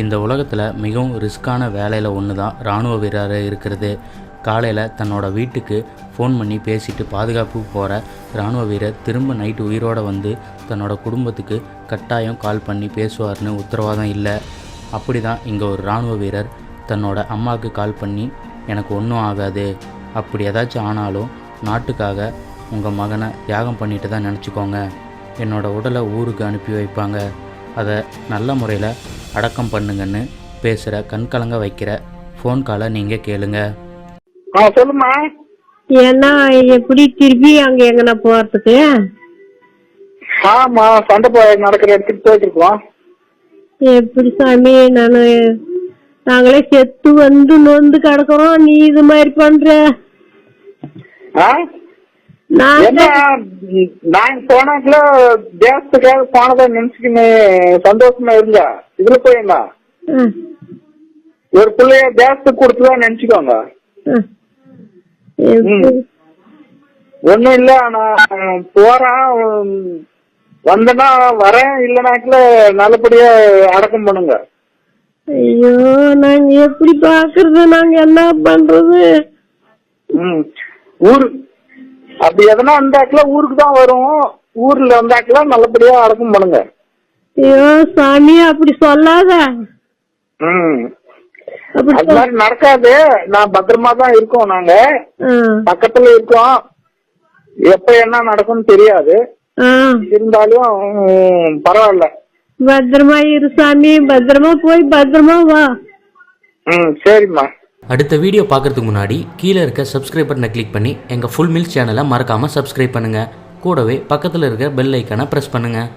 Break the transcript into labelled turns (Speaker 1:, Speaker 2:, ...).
Speaker 1: இந்த உலகத்தில் மிகவும் ரிஸ்க்கான வேலையில் ஒன்று தான் இராணுவ வீரராக இருக்கிறது. காலையில் தன்னோட வீட்டுக்கு ஃபோன் பண்ணி பேசிட்டு பாதுகாப்பு போகிற இராணுவ வீரர் திரும்ப நைட்டு உயிரோடு வந்து தன்னோட குடும்பத்துக்கு கட்டாயம் கால் பண்ணி பேசுவார்னு உத்தரவாதம் இல்லை. அப்படி தான் இங்கே ஒரு இராணுவ வீரர் தன்னோட அம்மாவுக்கு கால் பண்ணி எனக்கு ஒன்றும் ஆகாது. அப்படி ஏதாச்சும் ஆனாலும் நாட்டுக்காக உங்கள் மகனை தியாகம் பண்ணிட்டு தான் நினச்சிக்கோங்க. என்னோடய உடலை ஊருக்கு அனுப்பி வைப்பாங்க. அதை நல்ல முறையில் அடக்கம் பண்ணுங்கன்னு பேசுகிற கண்கலங்க வைக்கிற ஃபோன் காலை நீங்கள் கேளுங்க.
Speaker 2: ஆ சொல்லுமா
Speaker 3: ஏன்னா எப்படி திருப்பி அங்க எங்கன போறதுக்கு?
Speaker 2: ஆமா சண்டை போய் நடக்கிற இடத்துக்கு போயிட்டு இருக்கோம்
Speaker 3: எப்படி சாமி நானு நாங்களே செத்து வந்து நொந்து கிடக்குறோம். நீ இது மாதிரி பண்ற?
Speaker 2: ஆ?
Speaker 3: நான்
Speaker 2: போனாக்குல தேசத்துக்காக போனதை நினைச்சுக்கின்னு சந்தோஷமா இருங்க இதுல போயிருந்தா? ஒரு பிள்ளைய தேசத்துக்கு கொடுத்துதான் நினைச்சுக்கோங்க? ஒண்ணும் இல்ல நான் போறேன் உம், வந்தேன்னா வரேன் இல்லைனாக்குல நல்லபடியா அடக்கம் பண்ணுங்க.
Speaker 3: ஐயோ நாங்க எப்படி பாக்குறது? நாங்க என்ன பண்றது?
Speaker 2: ஊரு அப்படி எதனா வந்தாக்குல ஊருக்கு தான் வரும். ஊர்ல வந்தாக்குல நல்லபடியா அடக்கம் பண்ணுங்க.
Speaker 3: ஐயோ சாமி அப்படி சொல்லாத.
Speaker 2: ம். அது மாதிரி நடக்காது. நான் பத்திரமா தான் இருக்கோம் நாங்க. பக்கத்துல இருக்கோம். எப்ப என்ன நடக்கும்னு தெரியாது. இருந்தாலும் பரவாயில்ல.
Speaker 3: பத்திரமா இரு சாமி. பத்திரமா போய் பத்திரமா வா.
Speaker 2: ம் சரிம்மா.
Speaker 1: அடுத்த வீடியோ பார்க்குறதுக்கு முன்னாடி கீழே இருக்க சப்ஸ்கிரைப் பட்டனை கிளிக் பண்ணி எங்கள் ஃபுல் மில்ஸ் சேனலை மறக்காமல் சப்ஸ்கிரைப் பண்ணுங்கள் கூடவே பக்கத்தில் இருக்க பெல் ஐக்கானை ப்ரெஸ் பண்ணுங்கள்